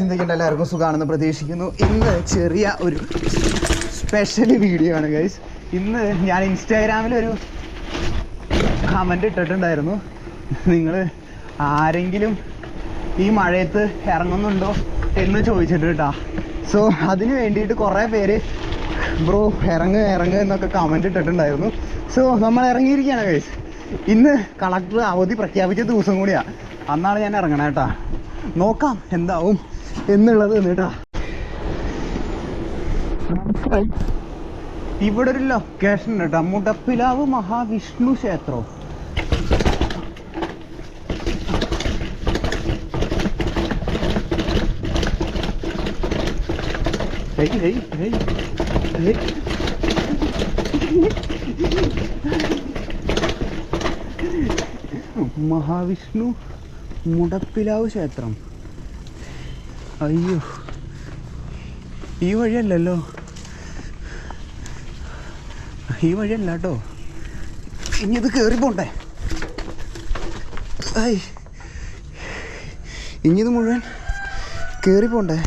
ചിന്തിക്കേണ്ട എല്ലാവർക്കും സുഖമാണെന്ന് പ്രതീക്ഷിക്കുന്നു. ഇന്ന് ചെറിയ ഒരു സ്പെഷ്യൽ വീഡിയോ ആണ് ഗൈസ് ഇന്ന് ഞാൻ ഇൻസ്റ്റാഗ്രാമിലൊരു കമന്റ് ഇട്ടിട്ടുണ്ടായിരുന്നു. നിങ്ങൾ ആരെങ്കിലും ഈ മഴയത്ത് ഇറങ്ങുന്നുണ്ടോ എന്ന് ചോദിച്ചിട്ട് കേട്ടാ സോ അതിന് വേണ്ടിയിട്ട് കുറേ പേര് ബ്രോ ഇറങ്ങ് ഇറങ്ങ് എന്നൊക്കെ കമന്റ് ഇട്ടിട്ടുണ്ടായിരുന്നു. സോ നമ്മൾ ഇറങ്ങിയിരിക്കുകയാണ് ഗൈസ് ഇന്ന് കളക്ടർ അവധി പ്രഖ്യാപിച്ച ദിവസം കൂടിയാണ് അന്നാണ് ഞാൻ ഇറങ്ങണേ കേട്ടാ നോക്കാം എന്താവും. എന്നുള്ളത് കേട്ടാ ഇവിടെ ഒരു ലൊക്കേഷൻ ഉണ്ട് കേട്ടോ. മുടപ്പിലാവ് മഹാവിഷ്ണു ക്ഷേത്രം. മഹാവിഷ്ണു മുടപ്പിലാവ് ക്ഷേത്രം. അയ്യോ. ഈ വഴിയല്ലല്ലോ. ഈ വഴിയല്ല കേട്ടോ. ഇനി ഇത് കയറി പോണ്ടേ. ഐ. ഇനി ഇത് മുഴുവൻ കയറി പോണ്ടേ.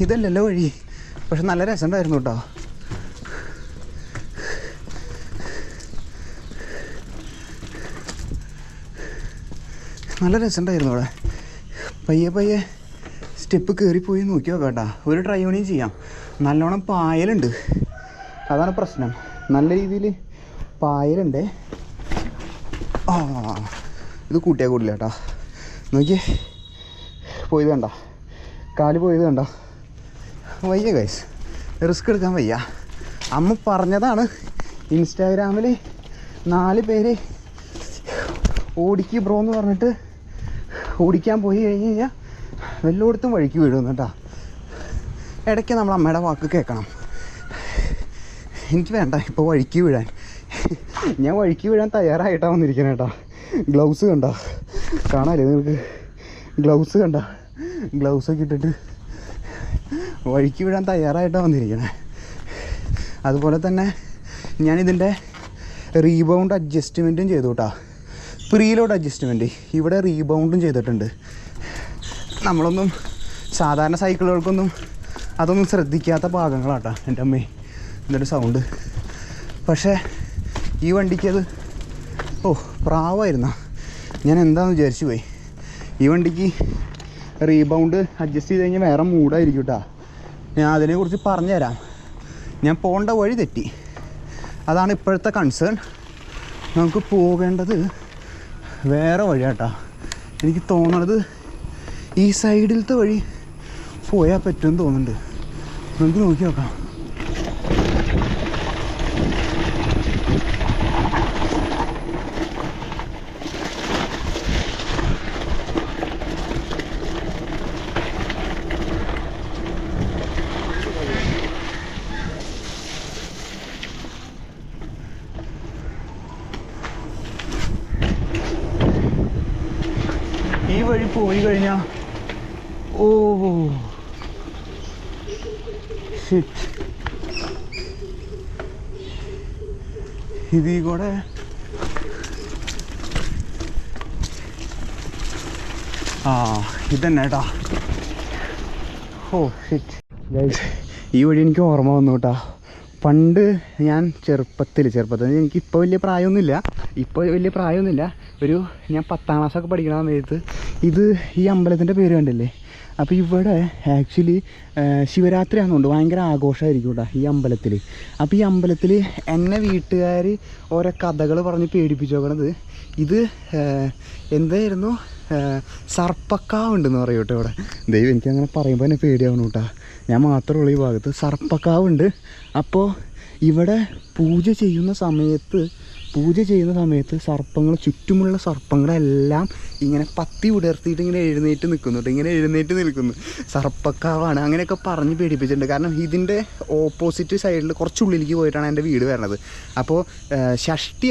ഇതല്ലല്ലോ വഴി. പക്ഷെ നല്ല രസമുണ്ടായിരുന്നു കേട്ടോ. നല്ല രസമുണ്ടായിരുന്നു അവിടെ. പയ്യെ പയ്യെ സ്റ്റെപ്പ് കയറിപ്പോയി നോക്കി നോക്കിയോ കേട്ടോ? ഒരു ട്രൈ ചെയ്യാം. നല്ലോണം പായലുണ്ട്. അതാണ് പ്രശ്നം. നല്ല രീതിയിൽ പായലുണ്ട്. ആ ഇത് കൂട്ടിയാൽ കൂടില്ല കേട്ടാ. നോക്കിയേ. പോയത് കണ്ട. കാൽ പോയത് കണ്ട. വയ്യ ഗൈസ് റിസ്ക് എടുക്കാൻ വയ്യ. അമ്മ പറഞ്ഞതാണ് ഇൻസ്റ്റാഗ്രാമിൽ നാല് പേര് ഓടിക്ക് ബ്രോ എന്ന് പറഞ്ഞിട്ട് ഓടിക്കാൻ പോയി കഴിഞ്ഞ് കഴിഞ്ഞാൽ വല്ലയിടത്തും വഴിക്ക് വീഴുന്നു കേട്ടോ. ഇടയ്ക്ക് നമ്മൾ അമ്മയുടെ വാക്ക് കേൾക്കണം. എനിക്ക് വേണ്ട ഇപ്പോൾ വഴിക്ക് വീഴാൻ. ഞാൻ വഴിക്ക് വീഴാൻ തയ്യാറായിട്ടാണ് വന്നിരിക്കുന്നത് കേട്ടോ. ഗ്ലൗസ് കണ്ട. കാണാല്ലേ നിങ്ങൾക്ക്? ഗ്ലൗസ് കണ്ട. ഗ്ലൗസൊക്കെ ഇട്ടിട്ട് വഴിക്ക് വീഴാൻ തയ്യാറായിട്ടാണ് വന്നിരിക്കണേ. അതുപോലെ തന്നെ ഞാനിതിന്റെ റീബൗണ്ട് അഡ്ജസ്റ്റ്മെന്റും ചെയ്തു കേട്ടോ. പ്രീലോഡ് അഡ്ജസ്റ്റ്മെന്റ് ഇവിടെ റീബൗണ്ടും ചെയ്തിട്ടുണ്ട്. നമ്മളൊന്നും സാധാരണ സൈക്കിളുകൾക്കൊന്നും അതൊന്നും ശ്രദ്ധിക്കാത്ത ഭാഗങ്ങളാട്ടോ എന്റെ അമ്മേ. എന്നൊരു സൗണ്ട് പക്ഷേ ഈ വണ്ടിക്കത് ഓ പ്രാവായിരുന്ന. ഞാൻ എന്താണെന്ന് വിചാരിച്ചു പോയി. ഈ വണ്ടിക്ക് റീബൗണ്ട് അഡ്ജസ്റ്റ് ചെയ്ത് കഴിഞ്ഞാൽ വേറെ മൂഡായിരിക്കും കേട്ടോ ഞാൻ അതിനെക്കുറിച്ച് പറഞ്ഞു തരാം ഞാൻ പോകേണ്ട വഴി തെറ്റി. അതാണ് ഇപ്പോഴത്തെ കൺസേൺ നമുക്ക് പോകേണ്ടത് വേറെ വഴിയാട്ടോ. എനിക്ക് തോന്നണത് ഈ സൈഡിലത്തെ വഴി പോയാൽ പറ്റുമെന്ന് തോന്നുന്നുണ്ട്. നമുക്ക് നോക്കി നോക്കാം. ഈ വഴി പോയി കഴിഞ്ഞാൽ ഓ. ഷിറ്റ് ഇതിൽ കൂടെ. ആ ഇതന്നെ കേട്ടാ ഓ ഷിറ്റ് ഈ വഴി എനിക്ക് ഓർമ്മ വന്നു കേട്ടാ പണ്ട് ഞാൻ ചെറുപ്പത്തിൽ ചെറുപ്പത്തിൽ എനിക്ക് ഇപ്പോൾ വലിയ പ്രായമൊന്നുമില്ല. ഇപ്പോൾ വലിയ പ്രായമൊന്നുമില്ല. ഒരു ഞാൻ പത്താം ക്ലാസ്സൊക്കെ പഠിക്കണ സമയത്ത് ഇത് ഈ അമ്പലത്തിന്റെ പേര് കണ്ടില്ലേ? അപ്പോൾ ഇവിടെ ആക്ച്വലി ശിവരാത്രി ആണെന്നുണ്ട് ഭയങ്കര ആഘോഷമായിരിക്കും കേട്ടോ ഈ അമ്പലത്തിൽ അപ്പോൾ ഈ അമ്പലത്തിൽ എന്നെ വീട്ടുകാർ ഓരോ കഥകൾ പറഞ്ഞ് പേടിപ്പിച്ചു നോക്കണത് ഇത് എന്തായിരുന്നു? സർപ്പക്കാവുണ്ടെന്ന് പറയും കേട്ടോ ഇവിടെ. ദൈവം എനിക്ക് അങ്ങനെ പറയുമ്പോൾ തന്നെ പേടിയാവണം കേട്ടോ ഞാൻ മാത്രമേ ഉള്ളൂ ഈ ഭാഗത്ത്. സർപ്പക്കാവുണ്ട്. അപ്പോൾ ഇവിടെ പൂജ ചെയ്യുന്ന സമയത്ത് പൂജ ചെയ്യുന്ന സമയത്ത് സർപ്പങ്ങൾ ചുറ്റുമുള്ള സർപ്പങ്ങളെല്ലാം ഇങ്ങനെ പത്തി ഉടർത്തിയിട്ട് ഇങ്ങനെ എഴുന്നേറ്റ് നിൽക്കുന്നുണ്ട്. ഇങ്ങനെ എഴുന്നേറ്റ് നിൽക്കുന്നു. സർപ്പക്കാവാണ്. അങ്ങനെയൊക്കെ പറഞ്ഞ് പേടിപ്പിച്ചിട്ടുണ്ട്. കാരണം ഇതിന്റെ ഓപ്പോസിറ്റ് സൈഡിൽ കുറച്ചുള്ളിലേക്ക് പോയിട്ടാണ് എന്റെ വീട് വരുന്നത് അപ്പോൾ ഷഷ്ടി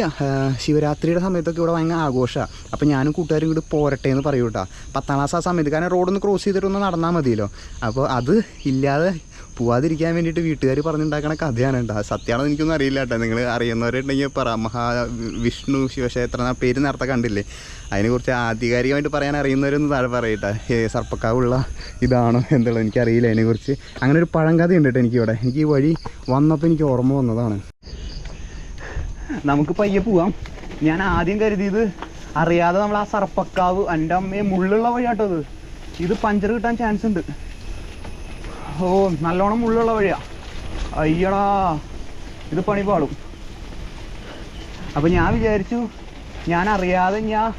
ശിവരാത്രിയുടെ സമയത്തൊക്കെ ഇവിടെ ഭയങ്കര ആഘോഷമാണ് അപ്പോൾ ഞാനും കൂട്ടുകാരും ഇങ്ങോട്ട് പോരട്ടെ എന്ന് പറയൂട്ടാ. പത്താം ക്ലാസ് ആ സമയത്ത്. കാരണം റോഡൊന്ന് ക്രോസ് ചെയ്തിട്ടൊന്ന് നടന്നാൽ മതിയല്ലോ. അപ്പോൾ അത് ഇല്ലാതെ പോവാതിരിക്കാൻ വേണ്ടിയിട്ട് വീട്ടുകാർ പറഞ്ഞുണ്ടാക്കണ കഥയാണ് കേട്ടോ സത്യമാണെന്ന് എനിക്കൊന്നും അറിയില്ല കേട്ടോ നിങ്ങൾ അറിയുന്നവരുണ്ടെങ്കിൽ പറ. മഹാ വിഷ്ണു ശിവക്ഷേത്രം ആ പേര് നേരത്തെ കണ്ടില്ലേ? അതിനെക്കുറിച്ച് ആധികാരികമായിട്ട് പറയാൻ അറിയുന്നവരൊന്ന് താഴെ പറയട്ടെ. ഏ, സർപ്പക്കാവുള്ള ഇതാണോ എന്തുള്ളത് എനിക്കറിയില്ല അതിനെക്കുറിച്ച് അങ്ങനെ ഒരു പഴങ്കഥ ഉണ്ട് കേട്ടോ എനിക്കിവിടെ. എനിക്ക് ഈ വഴി വന്നപ്പോൾ എനിക്ക് ഓർമ്മ വന്നതാണ്. നമുക്ക് പയ്യെ പോവാം. ഞാൻ ആദ്യം കരുതിയത് അറിയാതെ നമ്മൾ ആ സർപ്പക്കാവ് എന്റെ അമ്മയെ മുള്ളുള്ള വഴിയാട്ടോ അത്. ഇത് പഞ്ചർ കിട്ടാൻ ചാൻസ് ഉണ്ട്. ഓ നല്ലോണം മുള്ളുള്ള വഴിയാ. അയ്യടാ ഇത് പണി പാടും അപ്പം ഞാൻ വിചാരിച്ചു ഞാൻ അറിയാതെ ഞാൻ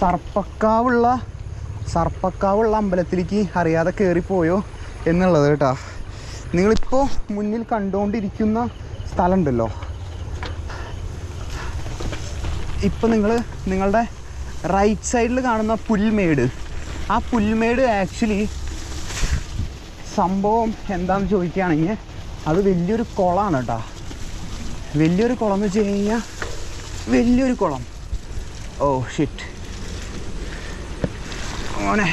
സർപ്പക്കാവുള്ള സർപ്പക്കാവുള്ള അമ്പലത്തിലേക്ക് അറിയാതെ കയറിപ്പോയോ എന്നുള്ളത് കേട്ടോ. നിങ്ങളിപ്പോൾ മുന്നിൽ കണ്ടുകൊണ്ടിരിക്കുന്ന സ്ഥലം ഉണ്ടല്ലോ ഇപ്പം നിങ്ങൾ നിങ്ങളുടെ റൈറ്റ് സൈഡിൽ കാണുന്ന പുൽമേട്. ആ പുൽമേട് ആക്ച്വലി സംഭവം എന്താണെന്ന് ചോദിക്കുകയാണെങ്കിൽ അത് വലിയൊരു കുളമാണ് കേട്ടോ. വലിയൊരു കുളം എന്ന് വെച്ച് കഴിഞ്ഞാൽ വലിയൊരു കുളം. ഓ ഷിറ്റ് ഓനെ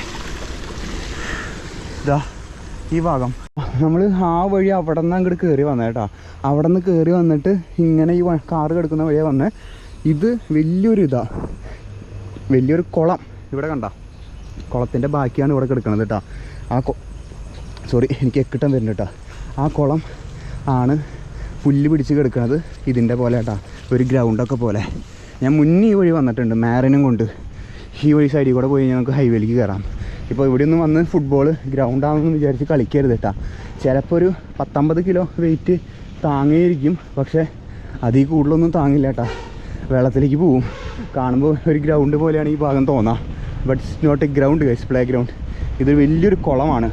ഇതാ ഈ ഭാഗം. നമ്മൾ ആ വഴി അവിടെ നിന്ന് അങ്ങോട്ട് കയറി വന്നത് കേട്ടോ. അവിടെ നിന്ന് കയറി വന്നിട്ട് ഇങ്ങനെ ഈ കാറ് കിടക്കുന്ന വഴിയാണ് വന്ന്. ഇത് വലിയൊരു ഇതാ. വലിയൊരു കുളം. ഇവിടെ കണ്ട. കുളത്തിന്റെ ബാക്കിയാണ് ഇവിടെ കിടക്കുന്നത് കേട്ടോ. ആ സോറി എനിക്ക് എക്കിട്ടം വരുന്നുണ്ട് കേട്ടോ ആ കുളം ആണ് പുല്ല് പിടിച്ച് കിടക്കുന്നത് ഇതിന്റെ പോലെ കേട്ടോ ഒരു ഗ്രൗണ്ടൊക്കെ പോലെ. ഞാൻ മുന്നേ ഈ വഴി വന്നിട്ടുണ്ട് മാരനും കൊണ്ട്. ഈ വഴി സൈഡിൽ കൂടെ പോയി ഞങ്ങൾക്ക് ഹൈവേയിലേക്ക് കയറാം ഇപ്പോൾ ഇവിടെ നിന്ന് വന്ന് ഫുട്ബോൾ ഗ്രൗണ്ടാണെന്ന് വിചാരിച്ച് കളിക്കരുത് കേട്ടോ ചിലപ്പോൾ ഒരു പത്തൊമ്പത് കിലോ വെയിറ്റ് താങ്ങിയിരിക്കും. പക്ഷേ അതിൽ കൂടുതലൊന്നും താങ്ങില്ല കേട്ടോ വെള്ളത്തിലേക്ക് പോവും. കാണുമ്പോൾ ഒരു ഗ്രൗണ്ട് പോലെയാണ് ഈ ഭാഗം തോന്നാം. But it's not a ground guys play ground ഇതൊരു വലിയൊരു കുളമാണ്.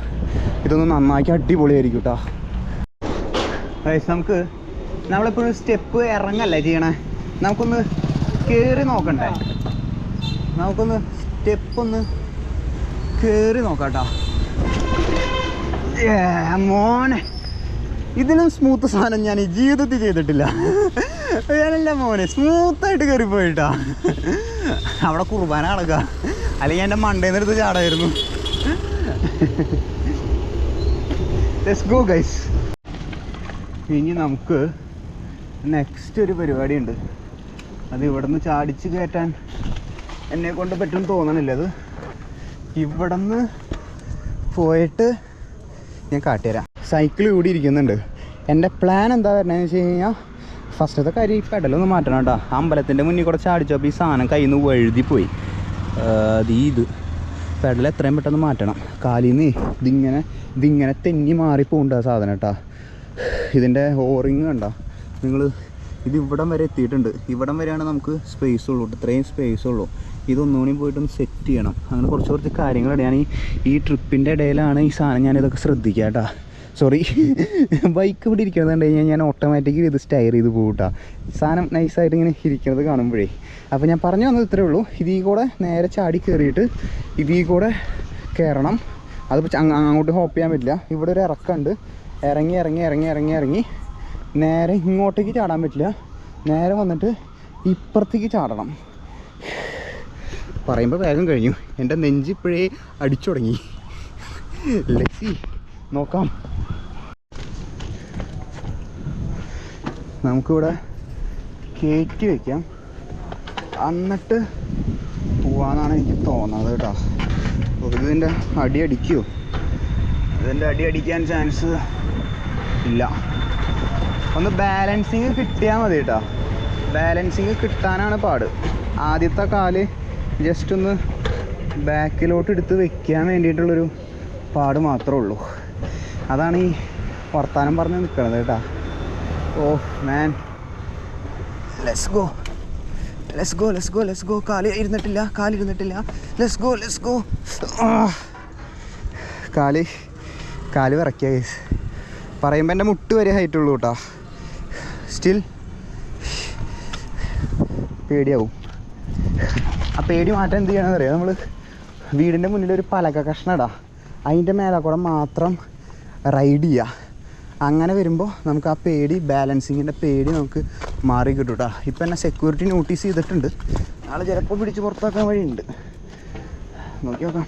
ഇതൊന്ന് നന്നാക്കി അടിപൊളിയായിരിക്കും കേട്ടോ നമുക്ക് നമ്മളിപ്പോഴും സ്റ്റെപ്പ് ഇറങ്ങല്ലേ ചെയ്യണേ? നമുക്കൊന്ന് കയറി നോക്കണ്ടേ? നമുക്കൊന്ന് സ്റ്റെപ്പ് ഒന്ന് കയറി നോക്കാട്ടോ. മോനെ. ഇതിലും സ്മൂത്ത് സാധനം ഞാൻ ഈ ജീവിതത്തിൽ ചെയ്തിട്ടില്ല. ഞാനല്ല മോനെ സ്മൂത്തായിട്ട് കയറി പോയിട്ടാ. അവിടെ കുർബാന നടക്കുക അല്ലെങ്കിൽ എന്റെ മണ്ടേന്ന് എടുത്ത് ചാടായിരുന്നു. ലെറ്റ്സ് ഗോ ഗൈസ് ഇനി നമുക്ക് നെക്സ്റ്റ് ഒരു പരിപാടിയുണ്ട്. അത് ഇവിടുന്ന് ചാടിച്ച് കയറ്റാൻ എന്നെ കൊണ്ട് പറ്റും തോന്നണില്ല അത്. ഇവിടുന്ന് പോയിട്ട് ഞാൻ കാട്ടിത്തരാം. സൈക്കിൾ കൂടി ഇരിക്കുന്നുണ്ട്. എന്റെ പ്ലാൻ എന്താ വരണതെന്ന് വെച്ച് കഴിഞ്ഞാൽ ഫസ്റ്റത്തെ കാര്യം ഈ പെടലൊന്ന് മാറ്റണം കേട്ടോ. അമ്പലത്തിന്റെ മുന്നിൽ കൂടെ ചാടിച്ചപ്പോൾ ഈ സാധനം കയ്യിൽ നിന്ന് വഴുതിപ്പോയി അത് ഇത്. പെടൽ എത്രയും പെട്ടെന്ന് മാറ്റണം. കാലിൽ നിന്ന് ഇതിങ്ങനെ ഇതിങ്ങനെ തെന്നി മാറി പോകണ്ട ആ സാധനം കേട്ടോ ഇതിന്റെ ഓറിങ് കണ്ട? നിങ്ങൾ ഇത് ഇവിടം വരെ എത്തിയിട്ടുണ്ട്. ഇവിടം വരെയാണ് നമുക്ക് സ്പേസ് ഉള്ളൂ ഇത്രയും സ്പേസ് ഉള്ളൂ. ഇതൊന്നുകൂടി പോയിട്ടൊന്ന് സെറ്റ് ചെയ്യണം. അങ്ങനെ കുറച്ച് കുറച്ച് കാര്യങ്ങളുണ്ട് ഞാൻ ഈ ഈ ട്രിപ്പിന്റെ ഇടയിലാണ് ഈ സാധനം ഞാനിതൊക്കെ ശ്രദ്ധിക്കുക കേട്ടോ സോറി ബൈക്ക് ഇവിടെ ഇരിക്കുന്നത് കണ്ടു കഴിഞ്ഞാൽ ഞാൻ ഓട്ടോമാറ്റിക്കലി ഇത് സ്റ്റയർ ചെയ്ത് പോകട്ടോ കേട്ടോ സാധനം നൈസായിട്ട് ഇങ്ങനെ ഇരിക്കുന്നത് കാണുമ്പോഴേ. അപ്പോൾ ഞാൻ പറഞ്ഞു വന്നത് ഇത്രേ ഉള്ളൂ. ഇതിൽ കൂടെ നേരെ ചാടി കയറിയിട്ട് ഇതിൽ കൂടെ കയറണം അത് അങ്ങോട്ട് ഹോപ്പ് ചെയ്യാൻ പറ്റില്ല. ഇവിടെ ഒരു ഇറക്കമുണ്ട് ഇറങ്ങി ഇറങ്ങി ഇറങ്ങി ഇറങ്ങി ഇറങ്ങി. നേരെ ഇങ്ങോട്ടേക്ക് ചാടാൻ പറ്റില്ല. നേരെ വന്നിട്ട് ഇപ്പുറത്തേക്ക് ചാടണം. പറയുമ്പോൾ വേഗം കഴിഞ്ഞു. എന്റെ നെഞ്ചിപ്പോഴേ അടിച്ചു തുടങ്ങി ലസ്സി നോക്കാം. നമുക്കിവിടെ കയറ്റി വയ്ക്കാം എന്നിട്ട് പോവാന്നാണ് എനിക്ക് തോന്നുന്നത് കേട്ടോ. ഇതിന്റെ അടി അടിക്കുമോ ഇതിന്റെ അടി അടിക്കാൻ ചാൻസ് ഇല്ല. ഒന്ന് ബാലൻസിങ് കിട്ടിയാൽ മതി കേട്ടോ. ബാലൻസിങ് കിട്ടാനാണ് പാട്. ആദ്യത്തെ കാൽ ജസ്റ്റ് ഒന്ന് ബാക്കിലോട്ട് എടുത്ത് വെക്കാൻ വേണ്ടിയിട്ടുള്ളൊരു പാട് മാത്രമേ ഉള്ളൂ. അതാണ് ഈ വർത്താനം പറഞ്ഞ് നിൽക്കണത് കേട്ടാ. ഓ man let's go let's go let's go let's go കാൽ ഇരുന്നിട്ടില്ല കാൽ ലെറ്റ്സ് ഗോ ലെറ്റ്സ് ഗോ കാൽ കാൽ വിറക്കിയ കേസ് പറയുമ്പോൾ എന്റെ മുട്ട് വരെ ഹൈറ്റ് ഉള്ളൂ കേട്ടോ. സ്റ്റിൽ പേടിയാവും. ആ പേടി മാറ്റാൻ എന്ത് ചെയ്യണമെന്ന് അറിയാം നമ്മൾ വീടിന്റെ മുന്നിൽ ഒരു പലക കഷ്ണടാ അതിന്റെ മേലെ കൂടെ മാത്രം റൈഡ് ചെയ്യുക അങ്ങനെ വരുമ്പോൾ നമുക്ക് ആ പേടി ബാലൻസിങ്ങിന്റെ പേടി നമുക്ക് മാറി കിട്ടും കേട്ടോ ഇപ്പം എന്നെ സെക്യൂരിറ്റി നോട്ടീസ് ചെയ്തിട്ടുണ്ട്. നാളെ ചിലപ്പോൾ പിടിച്ച് പുറത്താക്കാൻ വഴിയുണ്ട്. നോക്കി നോക്കാം.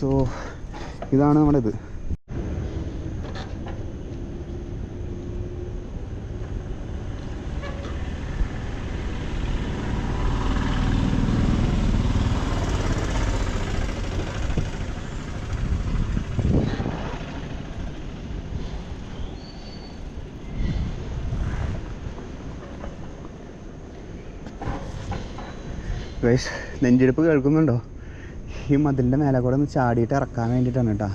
സോ ഇതാണ് നമ്മുടെ ഇത് ഗൈസ് നെഞ്ചെടുപ്പ് കേൾക്കുന്നുണ്ടോ? ഈ മതിലിന്റെ മേലെ കൂടെ ഒന്ന് ചാടിയിട്ട് ഇറക്കാൻ വേണ്ടിയിട്ടാണ് കേട്ടോ.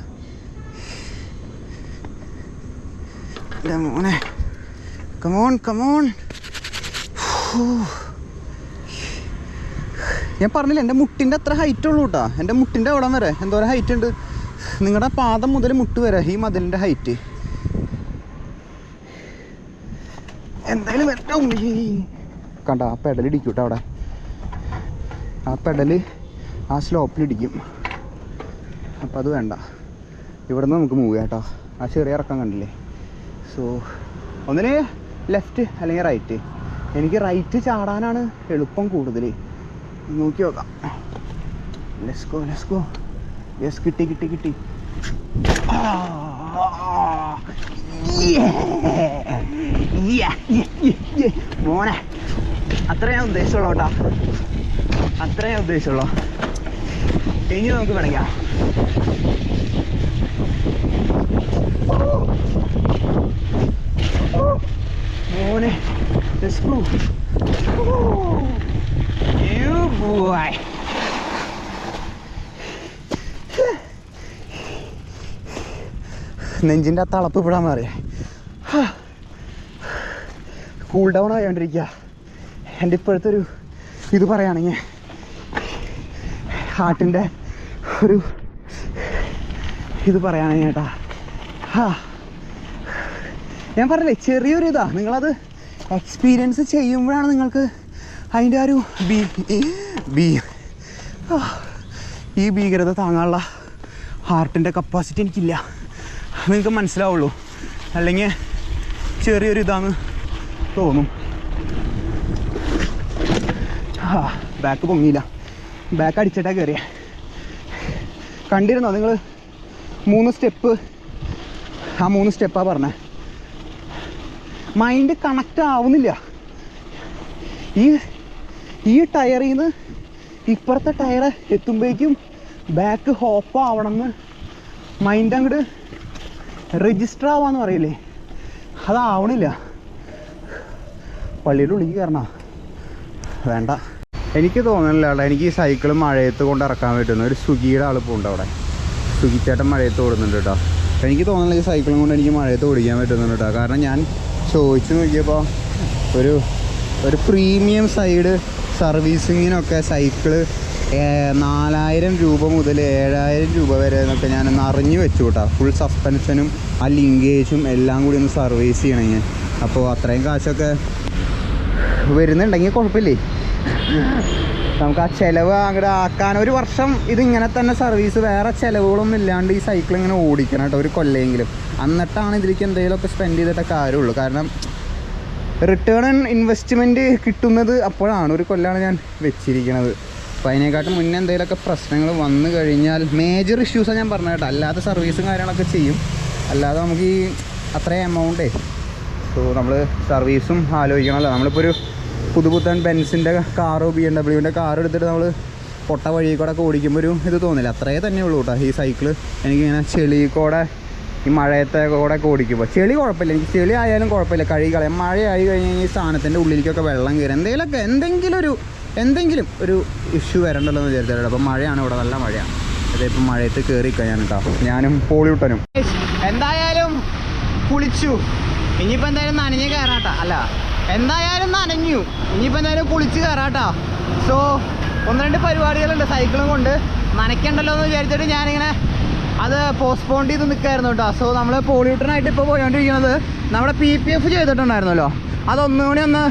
മോനെ. കമോൺ കമോൺ ഞാൻ പറഞ്ഞില്ല എന്റെ മുട്ടിന്റെ അത്ര ഹൈറ്റ് ഉള്ളൂ കേട്ടോ. എന്റെ മുട്ടിന്റെ അവിടം വരെ. എന്തോരം ഹൈറ്റ് ഉണ്ട്. നിങ്ങളുടെ പാദം മുതൽ മുട്ട് വരെ ഈ മതിലിന്റെ ഹൈറ്റ് എന്തായാലും. കണ്ട ആ പെഡൽ അവിടെ. ആ പെഡൽ ആ സ്ലോപ്പിൽ ഇടിക്കും അപ്പം അത് വേണ്ട. ഇവിടെ നിന്ന് നമുക്ക് മൂവ് ചെയ്യാം കേട്ടോ. ആ ചെറിയ ഇറക്കം കണ്ടില്ലേ? സോ ഒന്നിന് ലെഫ്റ്റ് അല്ലെങ്കിൽ റൈറ്റ് എനിക്ക് റൈറ്റ് ചാടാനാണ് എളുപ്പം കൂടുതൽ നോക്കി നോക്കാം. ലെസ്കോ ലെസ്കോ യെസ് കിട്ടി കിട്ടി കിട്ടി. മോനെ അത്ര ഞാൻ ഉദ്ദേശിച്ചുള്ളൂ കേട്ടോ. അത്ര ഉദ്ദേശമുള്ളൂ ഇനി നമുക്ക് പിടയ്ക്കാം മോനെ നെഞ്ചിന്റെ ആ തളപ്പ് ഇവിടാൻ മാറിയേ. കൂൾ ഡൗൺ ആയോണ്ടിരിക്കുക എന്റെ ഇപ്പോഴത്തെ ഒരു ഇത് പറയുകയാണെങ്കിൽ ഹാർട്ടിന്റെ ഒരു ഇത് പറയുകയാണെങ്കിൽ ചേട്ടാ. ഹാ. ഞാൻ പറഞ്ഞില്ലേ ചെറിയൊരു ഇതാ. നിങ്ങളത് എക്സ്പീരിയൻസ് ചെയ്യുമ്പോഴാണ് നിങ്ങൾക്ക് അതിന്റെ ഒരു ബീ ബീ ഈ ഭീകരത താങ്ങാനുള്ള ഹാർട്ടിന്റെ കപ്പാസിറ്റി എനിക്കില്ല. നിങ്ങൾക്ക് മനസ്സിലാവുള്ളൂ. അല്ലെങ്കിൽ ചെറിയൊരു ഇതാണ് തോന്നും. ബാക്ക് പൊങ്ങിയില്ല. ബാക്ക് അടിച്ചിട്ടാ കയറിയ കണ്ടിരുന്നോ നിങ്ങൾ മൂന്ന് സ്റ്റെപ്പ് ആ മൂന്ന് സ്റ്റെപ്പാ പറഞ്ഞ. മൈൻഡ് കണക്റ്റ് ആവുന്നില്ല. ഈ ഈ ടയറിൽ നിന്ന് ഇപ്പുറത്തെ ടയർ എത്തുമ്പോഴേക്കും ബാക്ക് ഹോപ്പ് ആവണമെന്ന് മൈൻഡ് അങ്ങോട്ട് രജിസ്റ്റർ ആവാന്ന് പറയില്ലേ? അതാവണില്ല. പള്ളിയുടെ ഉള്ളിക്ക് കയറണ വേണ്ട. എനിക്ക് തോന്നുന്നില്ല കേട്ടോ. എനിക്ക് ഈ സൈക്കിൾ മഴയത്ത് കൊണ്ട് ഇറക്കാൻ പറ്റുന്നു ഒരു സ്വിഗ്ഗിയുടെ ആൾ പോകുന്നുണ്ട് അവിടെ. സ്വിഗ്ഗി ചേട്ടൻ മഴയത്ത് ഓടുന്നുണ്ട് കേട്ടോ. എനിക്ക് തോന്നുന്നില്ല ഈ സൈക്കിളും കൊണ്ട് എനിക്ക് മഴയത്ത് ഓടിക്കാൻ പറ്റുന്നുണ്ട് കേട്ടോ. കാരണം ഞാൻ ചോദിച്ചു നോക്കിയപ്പോൾ ഒരു ഒരു പ്രീമിയം സൈഡ് സർവീസിങ്ങിനൊക്കെ സൈക്കിൾ നാലായിരം രൂപ മുതൽ ഏഴായിരം രൂപ വരെ എന്നൊക്കെ ഞാനൊന്ന് അറിഞ്ഞു വെച്ചു കേട്ടോ. ഫുൾ സസ്പെൻഷനും ആ ലിങ്കേജും എല്ലാം കൂടി ഒന്ന് സർവീസ് ചെയ്യണമെങ്കിൽ അപ്പോൾ അത്രയും കാശൊക്കെ വരുന്നുണ്ടെങ്കിൽ കുഴപ്പമില്ലേ? നമുക്ക് ആ ചിലവ് അങ്ങോട്ട് ആക്കാൻ ഒരു വർഷം ഇതിങ്ങനെ തന്നെ സർവീസ് വേറെ ചിലവുകളൊന്നും ഇല്ലാണ്ട് ഈ സൈക്കിൾ ഇങ്ങനെ ഓടിക്കണം കേട്ടോ ഒരു കൊല്ലയെങ്കിലും എന്നിട്ടാണ് ഇതിലേക്ക് എന്തെങ്കിലുമൊക്കെ സ്പെൻഡ് ചെയ്തിട്ട കാര്യമുള്ളൂ. കാരണം റിട്ടേൺ ഇൻവെസ്റ്റ്മെന്റ് കിട്ടുന്നത് അപ്പോഴാണ് ഒരു കൊല്ലമാണ് ഞാൻ വെച്ചിരിക്കുന്നത് അപ്പോൾ അതിനെക്കാട്ടും മുന്നേ എന്തെങ്കിലുമൊക്കെ പ്രശ്നങ്ങൾ വന്നു കഴിഞ്ഞാൽ മേജർ ഇഷ്യൂസാണ് ഞാൻ പറഞ്ഞത് കേട്ടോ. അല്ലാത്ത സർവീസും കാര്യങ്ങളൊക്കെ ചെയ്യും. അല്ലാതെ നമുക്ക് ഈ അത്രയും എമൗണ്ടേ സോ നമ്മൾ സർവീസും ആലോചിക്കണമല്ലോ നമ്മളിപ്പോൾ ഒരു പുതുപുത്തൻ ബെൻസിന്റെ കാറോ ബി എം ഡബ്ല്യുവിന്റെ കാർ എടുത്തിട്ട് നമ്മൾ പൊട്ട വഴി കൂടെ ഒക്കെ ഓടിക്കുമ്പോൾ ഒരു ഇത് തോന്നില്ല. അത്രേ തന്നെ ഉള്ളൂ കേട്ടോ ഈ സൈക്കിൾ എനിക്കിങ്ങനെ ചെളി കൂടെ ഈ മഴയത്തെ കൂടെ ഒക്കെ ഓടിക്കുമ്പോൾ ചെളി കുഴപ്പമില്ല. എനിക്ക് ചെളി ആയാലും കുഴപ്പമില്ല. കഴുകി കളയാം. മഴയായി കഴിഞ്ഞ് കഴിഞ്ഞാൽ ഈ സാധനത്തിന്റെ ഉള്ളിലേക്കൊക്കെ വെള്ളം കയറി എന്തെങ്കിലുമൊക്കെ എന്തെങ്കിലും ഒരു എന്തെങ്കിലും ഒരു ഇഷ്യൂ വരണ്ടല്ലോ എന്ന് വിചാരിച്ചാൽ അപ്പോൾ മഴയാണ് ഇവിടെ. നല്ല മഴയാണ്. അതിപ്പോൾ മഴയത്ത് കയറി കഴിയാൻ കേട്ടോ ഞാനും പോളിവിട്ടനും. എന്തായാലും കുളിച്ചു. ഇനിയിപ്പോൾ എന്തായാലും നനഞ്ഞ് കയറാട്ടോ അല്ല എന്തായാലും നനഞ്ഞു ഇനിയിപ്പോൾ എന്തായാലും കുളിച്ച് കയറാട്ടാ സോ ഒന്ന് രണ്ട് പരിപാടികളുണ്ട് സൈക്കിളും കൊണ്ട്. നനയ്ക്കണ്ടല്ലോ എന്ന് വിചാരിച്ചിട്ട് ഞാനിങ്ങനെ അത് പോസ്റ്റ്പോൺ ചെയ്ത് നിൽക്കായിരുന്നു കേട്ടോ. സോ നമ്മൾ പോളിയൂട്ടനായിട്ട് ഇപ്പോൾ പോയോണ്ടിരിക്കുന്നത് നമ്മുടെ പി പി എഫ് ചെയ്തിട്ടുണ്ടായിരുന്നല്ലോ. അതൊന്നുകൂടി ഒന്ന്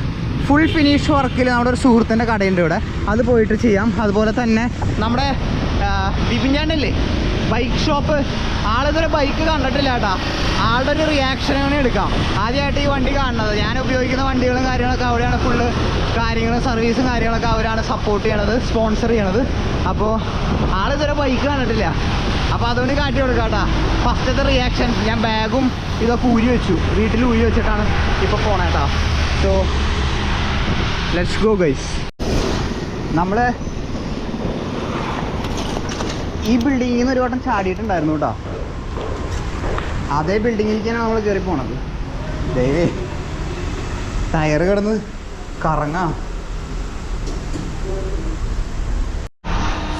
ഫുൾ ഫിനിഷ് വർക്കിൽ നമ്മുടെ ഒരു സുഹൃത്തിന്റെ കടയുണ്ട് ഇവിടെ. അത് പോയിട്ട് ചെയ്യാം. അതുപോലെ തന്നെ നമ്മുടെ വിപിഞ്ഞാണ്ടല്ലേ ബൈക്ക് ഷോപ്പ് ആളിതൊരു ബൈക്ക് കണ്ടിട്ടില്ല കേട്ടാ. ആളുടെ ഒരു റിയാക്ഷൻ അങ്ങനെ എടുക്കാം. ആദ്യമായിട്ട് ഈ വണ്ടി കാണുന്നത്. ഞാൻ ഉപയോഗിക്കുന്ന വണ്ടികളും കാര്യങ്ങളൊക്കെ അവിടെയാണ് ഫുള്ള് കാര്യങ്ങളും സർവീസും കാര്യങ്ങളൊക്കെ അവരാണ് സപ്പോർട്ട് ചെയ്യണത് സ്പോൺസർ ചെയ്യണത്. അപ്പോൾ ആളിതുവരെ ബൈക്ക് കണ്ടിട്ടില്ല. അപ്പോൾ അതുകൊണ്ട് കാട്ടി കൊടുക്കാം കേട്ടാ. ഫസ്റ്റത്തെ റിയാക്ഷൻ ഞാൻ ബാഗും ഇതൊക്കെ ഊരി വെച്ചു. വീട്ടിൽ ഊരി വെച്ചിട്ടാണ് ഇപ്പോൾ പോണേട്ടാ സോ ലെറ്റ്സ് ഗോ ഗൈസ് നമ്മൾ ഈ ബിൽഡിങ്ങിൽ നിന്ന് ഒരു വട്ടം ചാടിയിട്ടുണ്ടായിരുന്നു കേട്ടോ. അതേ ബിൽഡിങ്ങിലേക്കാണ് നമ്മൾ കയറി പോണത്. ദൈവേ ടയർ കിടന്ന് കറങ്ങാ.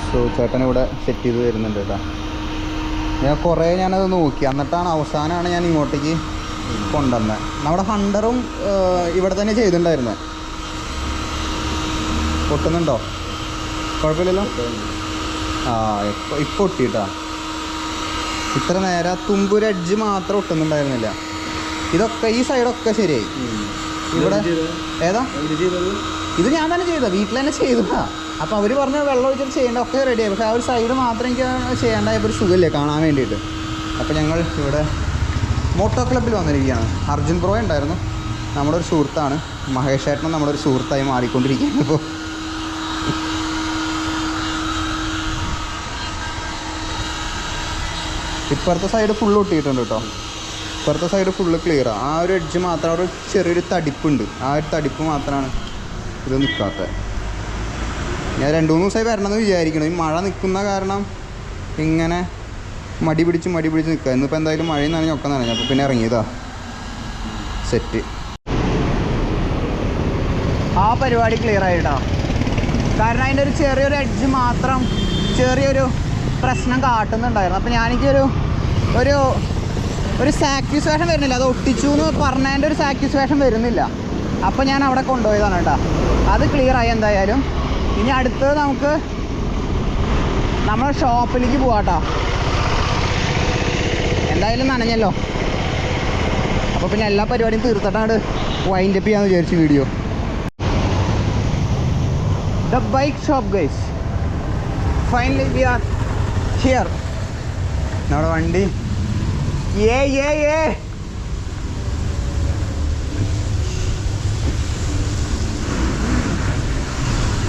സോ ചേട്ടൻ ഇവിടെ സെറ്റ് ചെയ്ത് തരുന്നുണ്ട് കേട്ടോ. ഞാൻ കുറേ ഞാനത് നോക്കി. എന്നിട്ടാണ് അവസാനമാണ് ഞാൻ ഇങ്ങോട്ടേക്ക് കൊണ്ടുവന്നത് നമ്മുടെ ഹണ്ടറും ഇവിടെ തന്നെ ചെയ്തിട്ടുണ്ടായിരുന്നത് പൊട്ടുന്നുണ്ടോ? കുഴപ്പമില്ലല്ലോ? ആ ഇപ്പൊ ഇപ്പൊ ഒട്ടിട്ടാ ഇത്ര നേരം തുമ്പൊരു എഡ്ജ് മാത്രം ഒട്ടുന്നുണ്ടായിരുന്നില്ല. ഇതൊക്കെ ഈ സൈഡൊക്കെ ശരിയായി. ഇവിടെ ഏതാ? ഇത് ഞാൻ തന്നെ ചെയ്തോ വീട്ടിൽ തന്നെ ചെയ്തതാ. അപ്പോൾ അവർ പറഞ്ഞ വെള്ളം ഒഴിച്ചിട്ട് ചെയ്യേണ്ട ഒക്കെ റെഡിയായി പക്ഷെ ആ ഒരു സൈഡ് മാത്രം എനിക്ക് ചെയ്യേണ്ടായപ്പോൾ ഒരു സുഖമില്ലേ കാണാൻ വേണ്ടിയിട്ട്. അപ്പോൾ ഞങ്ങൾ ഇവിടെ മോട്ടോ ക്ലബ്ബിൽ വന്നിരിക്കുകയാണ്. അർജുൻ പ്രോ ഉണ്ടായിരുന്നു. നമ്മുടെ ഒരു സുഹൃത്താണ്. മഹേഷ് ഏട്ടനും നമ്മുടെ ഒരു സുഹൃത്തായി മാറിക്കൊണ്ടിരിക്കുകയാണ് ഇപ്പോൾ ഇപ്പുറത്തെ സൈഡ് ഫുള്ള് ഒട്ടിയിട്ടുണ്ട് കേട്ടോ ഇപ്പുറത്തെ സൈഡ് ഫുള്ള് ക്ലിയർ ആ. ഒരു എഡ്ജ് മാത്രം ഒരു ചെറിയൊരു തടിപ്പുണ്ട്. ആ ഒരു തടിപ്പ് മാത്രമാണ് ഇത് നിൽക്കാത്തത് ഞാൻ രണ്ട് മൂന്ന് ദിവസമായി വരണമെന്ന് വിചാരിക്കണം. ഈ മഴ നിൽക്കുന്ന കാരണം ഇങ്ങനെ മടി പിടിച്ച് മടി പിടിച്ച് നിൽക്കുക ഇന്നിപ്പോൾ എന്തായാലും മഴയിൽ നിന്നാണ് ഒക്കെ നനഞ്ഞു. അപ്പോൾ പിന്നെ ഇറങ്ങിയതാ. സെറ്റ് ആ പരിപാടി ക്ലിയർ ആയിട്ടോ. കാരണം അതിന്റെ ഒരു ചെറിയൊരു എഡ്ജ് മാത്രം ചെറിയൊരു പ്രശ്നം കാട്ടുന്നുണ്ടായിരുന്നു. അപ്പോൾ ഞാനെനിക്കൊരു ഒരു ഒരു സാറ്റിസ്ഫാക്ഷൻ വരുന്നില്ല. അത് ഒട്ടിച്ചു എന്ന് പറഞ്ഞതിന്റെ ഒരു സാറ്റിസ്ഫാക്ഷൻ വരുന്നില്ല. അപ്പോൾ ഞാൻ അവിടെ കൊണ്ടുപോയതാണ് കേട്ടോ. അത് ക്ലിയർ ആയി എന്തായാലും. ഇനി അടുത്തത് നമുക്ക് നമ്മുടെ ഷോപ്പിലേക്ക് പോവാട്ടോ എന്തായാലും നനഞ്ഞല്ലോ. അപ്പോൾ പിന്നെ എല്ലാ പരിപാടിയും തീർത്തിട്ടാണ് വൈൻഡപ്പ് ചെയ്യാന്ന് വിചാരിച്ചു video the bike shop guys finally we are here നമ്മുടെ വണ്ടി. ഏ ഏ ഏ.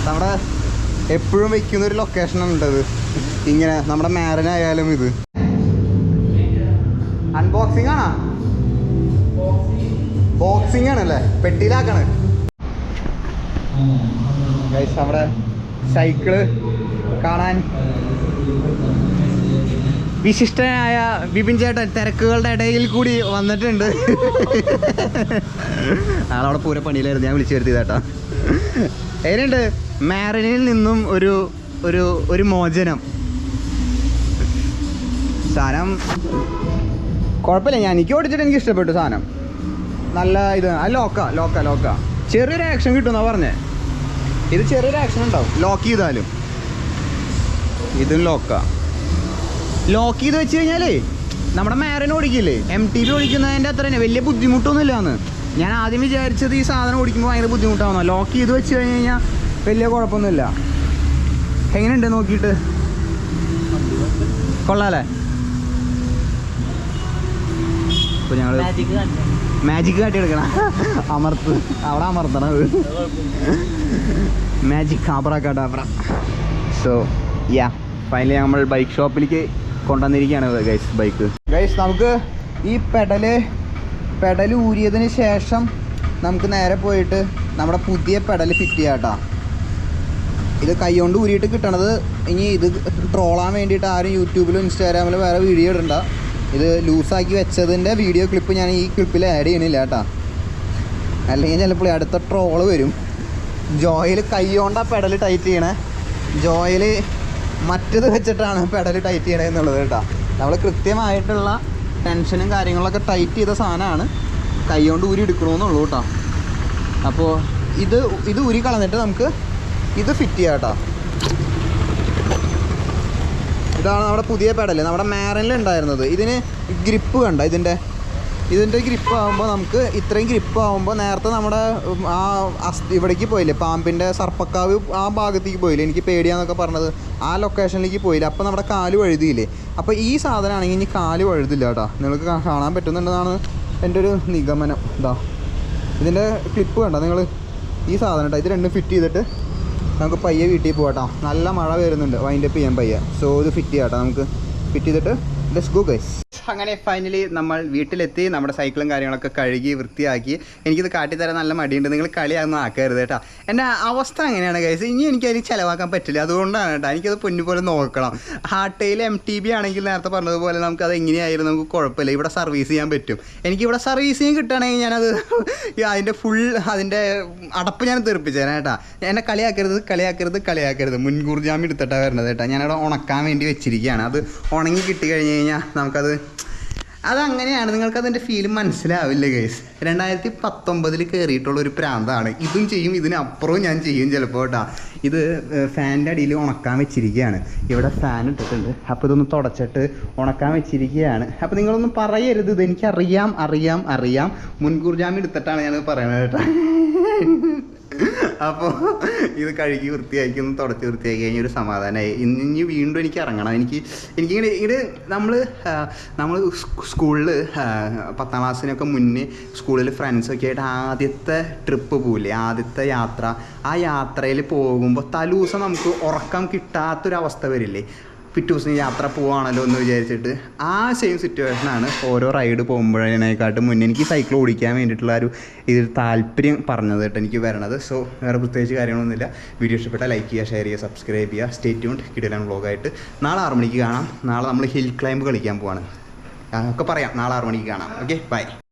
നമ്മുടെ എപ്പോഴും വെക്കുന്ന ഒരു ലൊക്കേഷൻ ഉണ്ടത്. ഇങ്ങനെ നമ്മുടെ മാരനായാലും ഇത്. അൺബോക്സിംഗ് ആണോ? ബോക്സിംഗ് ആണല്ലേ? പെട്ടിയിലാക്കണേ. നമ്മുടെ സൈക്കിൾ കാണാൻ വിശിഷ്ടനായ ബിപിൻ ചേട്ടൻ തിരക്കുകളുടെ ഇടയിൽ കൂടി വന്നിട്ടുണ്ട്. ആളവിടെ പൂര പണിയിലായിരുന്നു. ഞാൻ വിളിച്ചു വരുത്തി കേട്ടോ. എങ്ങനെയുണ്ട്? മാരനിൽ നിന്നും ഒരു ഒരു ഒരു മോചനം. സാധനം കുഴപ്പമില്ല. ഞാൻ എനിക്ക് ഓടിച്ചിട്ട് എനിക്ക് ഇഷ്ടപ്പെട്ടു സാധനം. നല്ല ഇത്. ആ ലോക്ക ലോക്ക ലോക്ക ചെറിയൊരു ആക്ഷൻ കിട്ടുമെന്നാ പറഞ്ഞേ. ഇത് ചെറിയൊരു ആക്ഷൻ ഉണ്ടാവും. ലോക്ക് ചെയ്താലും. ഇതും ലോക്ക ലോക്ക് ചെയ്ത് വെച്ച് കഴിഞ്ഞാലേ നമ്മുടെ മാരൻ ഓടിക്കില്ലേ? എം ടി ബി ഓടിക്കുന്നതിന്റെ അത്ര തന്നെ വലിയ ബുദ്ധിമുട്ടൊന്നും ഇല്ലാന്ന് ഞാൻ ആദ്യം വിചാരിച്ചത് ഈ സാധനം ഓടിക്കുമ്പോൾ ഭയങ്കര ബുദ്ധിമുട്ടാവുന്ന. ലോക്ക് ചെയ്ത് വെച്ച് കഴിഞ്ഞ് കഴിഞ്ഞാൽ വലിയ കുഴപ്പമൊന്നുമില്ല. എങ്ങനെയുണ്ട് നോക്കിയിട്ട്? കൊള്ളാലേ ഇപ്പോൾ ഞങ്ങൾ മാജിക് കാട്ടിയെടുക്കണം. അമർത്ത്. അവിടെ അമർത്തണം. മാജിക് കാബ്ര കാട്ടാബ്ര സോ യാ ഫൈനലി നമ്മൾ ബൈക്ക് ഷോപ്പിലേക്ക് കൊണ്ടുവന്നിരിക്കുകയാണ് ഗൈസ് ബൈക്ക് ഗൈസ് നമുക്ക് ഈ പെഡൽ പെഡൽ ഊരിയതിന് ശേഷം നമുക്ക് നേരെ പോയിട്ട് നമ്മുടെ പുതിയ പെഡൽ ഫിറ്റ് ചെയ്യാം കേട്ടോ. ഇത് കൈകൊണ്ട് ഊരിയിട്ട് കിട്ടണത് ഇനി ഇത് ട്രോളാൻ വേണ്ടിയിട്ട് ആരും യൂട്യൂബിലും ഇൻസ്റ്റാഗ്രാമിലും വേറെ വീഡിയോ ഇടണ്ട. ഇത് ലൂസാക്കി വെച്ചതിന്റെ വീഡിയോ ക്ലിപ്പ് ഞാൻ ഈ ക്ലിപ്പിൽ ആഡ് ചെയ്യണില്ല കേട്ടോ. അല്ലെങ്കിൽ ചിലപ്പോൾ അടുത്ത ട്രോൾ വരും. ജോയിൽ കൈ കൊണ്ടാണ് പെഡൽ ടൈറ്റ് ചെയ്യണേ. ജോയിൽ മറ്റത് വെച്ചിട്ടാണ് പെഡൽ ടൈറ്റ് ചെയ്യണത് എന്നുള്ളത് കേട്ടോ. നമ്മൾ കൃത്യമായിട്ടുള്ള ടെൻഷനും കാര്യങ്ങളൊക്കെ ടൈറ്റ് ചെയ്ത സാധനമാണ്. കൈ കൊണ്ട് ഊരി എടുക്കണമെന്നുള്ളൂ കേട്ടോ. അപ്പോൾ ഇത് ഇത് ഊരി കളഞ്ഞിട്ട് നമുക്ക് ഇത് ഫിറ്റ് ചെയ്യാം കേട്ടോ. ഇതാണ് നമ്മുടെ പുതിയ പെഡൽ നമ്മുടെ മാരനിൽ ഉണ്ടായിരുന്നത്. ഇതിന് ഗ്രിപ്പ് കണ്ട ഇതിന്റെ ഇതിന്റെ ഗ്രിപ്പ് ആകുമ്പോൾ നമുക്ക് ഇത്രയും ഗ്രിപ്പ് ആകുമ്പോൾ നേരത്തെ നമ്മുടെ ആ അസ്ഥി ഇവിടേക്ക് പോയില്ലേ പാമ്പിന്റെ സർപ്പക്കാവ് ആ ഭാഗത്തേക്ക് പോയില്ലേ എനിക്ക് പേടിയാന്നൊക്കെ പറഞ്ഞത്. ആ ലൊക്കേഷനിലേക്ക് പോയില്ല അപ്പോൾ നമ്മുടെ കാൽ വഴുതിയില്ലേ. അപ്പോൾ ഈ സാധനമാണെങ്കിൽ ഇനി കാൽ വഴുതില്ല കേട്ടോ. നിങ്ങൾക്ക് കാണാൻ പറ്റുന്നുണ്ടെന്നാണ് എന്റെ ഒരു നിഗമനം. ഇതാ ഇതിന്റെ ക്ലിപ്പ് കണ്ടോ നിങ്ങൾ ഈ സാധനം കേട്ടോ. ഇത് രണ്ടും ഫിറ്റ് ചെയ്തിട്ട് നമുക്ക് പയ്യെ വീട്ടിൽ പോകട്ടോ നല്ല മഴ വരുന്നുണ്ട്. വൈൻഡപ്പ് ചെയ്യാൻ പയ്യെ. സോ ഇത് ഫിറ്റ് ചെയ്യാം നമുക്ക്. ഫിറ്റ് ചെയ്തിട്ട് ലെറ്റ്സ് ഗോ ഗൈസ് അങ്ങനെ ഫൈനലി നമ്മൾ വീട്ടിലെത്തി നമ്മുടെ സൈക്കിളും കാര്യങ്ങളൊക്കെ കഴുകി വൃത്തിയാക്കി. എനിക്കിത് കാട്ടിത്തരാൻ നല്ല മടിയുണ്ട്. നിങ്ങൾ കളിയാകുന്ന ആക്കരുത് കേട്ടോ. എന്റെ അവസ്ഥ അങ്ങനെയാണ് കൈസ് ഇനി എനിക്ക് എനിക്കതിന് ചിലവാക്കാൻ പറ്റില്ല. അതുകൊണ്ടാണ് കേട്ടോ എനിക്കത് പൊന്നു പോലെ നോക്കണം. ഹാട്ടയിൽ എം ടി ബി ആണെങ്കിൽ നേരത്തെ പറഞ്ഞതുപോലെ നമുക്കത് എങ്ങനെയായിരുന്നു നമുക്ക് കുഴപ്പമില്ല. ഇവിടെ സർവീസ് ചെയ്യാൻ പറ്റും. എനിക്കിവിടെ സർവീസിങ് കിട്ടുകയാണെങ്കിൽ ഞാനത് അതിന്റെ ഫുൾ അതിന്റെ അടപ്പ് ഞാൻ തീർപ്പിച്ചേരാം കേട്ടാ. എന്നെ കളിയാക്കരുത് കളിയാക്കരുത് കളിയാക്കരുത്. മുൻകൂർ ജാമ്യം എടുത്തിട്ടാണ് വരുന്നത് കേട്ടോ. ഞാനവിടെ ഉണക്കാൻ വേണ്ടി വെച്ചിരിക്കുകയാണ്. അത് ഉണങ്ങി കിട്ടി കഴിഞ്ഞ് കഴിഞ്ഞാൽ നമുക്കത് അതങ്ങനെയാണ്. നിങ്ങൾക്ക് അതിന്റെ ഫീൽ മനസ്സിലാവില്ല ഗൈസ് രണ്ടായിരത്തി പത്തൊമ്പതിൽ കയറിയിട്ടുള്ള ഒരു പ്രാന്താണ്. ഇതും ചെയ്യും ഇതിനപ്പുറവും ഞാൻ ചെയ്യും ചിലപ്പോൾ കേട്ടോ ഇത് ഫാനിന്റെ അടിയിൽ ഉണക്കാൻ വെച്ചിരിക്കുകയാണ് ഇവിടെ ഫാൻ ഇട്ടിട്ടുണ്ട്. അപ്പോൾ ഇതൊന്ന് തുടച്ചിട്ട് ഉണക്കാൻ വെച്ചിരിക്കുകയാണ് അപ്പോൾ നിങ്ങളൊന്നും പറയരുത്. ഇത് എനിക്കറിയാം അറിയാം അറിയാം. മുൻകൂർ ജാമ്യം എടുത്തിട്ടാണ് ഞാനത് പറയുന്നത് കേട്ടോ അപ്പോൾ ഇത് കഴുകി വൃത്തിയാക്കി ഒന്ന് തുടച്ച് വൃത്തിയാക്കി കഴിഞ്ഞ ഒരു സമാധാനമായി ഇന്ന് ഇനി വീണ്ടും എനിക്ക് ഇറങ്ങണം. എനിക്ക് എനിക്കിങ്ങനെ ഇത് നമ്മൾ നമ്മൾ സ്കൂളിൽ പത്താം ക്ലാസ്സിനൊക്കെ മുന്നേ സ്കൂളിൽ ഫ്രണ്ട്സൊക്കെ ആയിട്ട് ആദ്യത്തെ ട്രിപ്പ് പോകില്ലേ ആദ്യത്തെ യാത്ര. ആ യാത്രയിൽ പോകുമ്പോൾ തലൂസം നമുക്ക് ഉറക്കം കിട്ടാത്തൊരവസ്ഥ വരില്ലേ? പിറ്റേ ദിവസം യാത്ര പോവാണല്ലോ എന്ന് വിചാരിച്ചിട്ട് ആ സെയിം സിറ്റുവേഷനാണ് ഓരോ റൈഡ് പോകുമ്പോഴതിനേക്കാട്ടും മുന്നേ എനിക്ക് സൈക്കിൾ ഓടിക്കാൻ വേണ്ടിയിട്ടുള്ള ഒരു ഇതിൽ താല്പര്യം പറഞ്ഞത് കേട്ടോ എനിക്ക് വരണത്. സോ വേറെ പ്രത്യേകിച്ച് കാര്യങ്ങളൊന്നുമില്ല. വീഡിയോ ഇഷ്ടപ്പെട്ടാൽ ലൈക്ക് ചെയ്യുക ഷെയർ ചെയ്യുക സബ്സ്ക്രൈബ് ചെയ്യുക. സ്റ്റേ ട്യൂൺഡ് കിടലാൻ വ്ളോഗായിട്ട് നാളെ ആറ് മണിക്ക് കാണാം. നാളെ നമ്മൾ ഹിൽ ക്ലൈംബ് കളിക്കാൻ പോവാണ്. ഒക്കെ പറയാം. നാളെ ആറ് മണിക്ക് കാണാം. Okay bye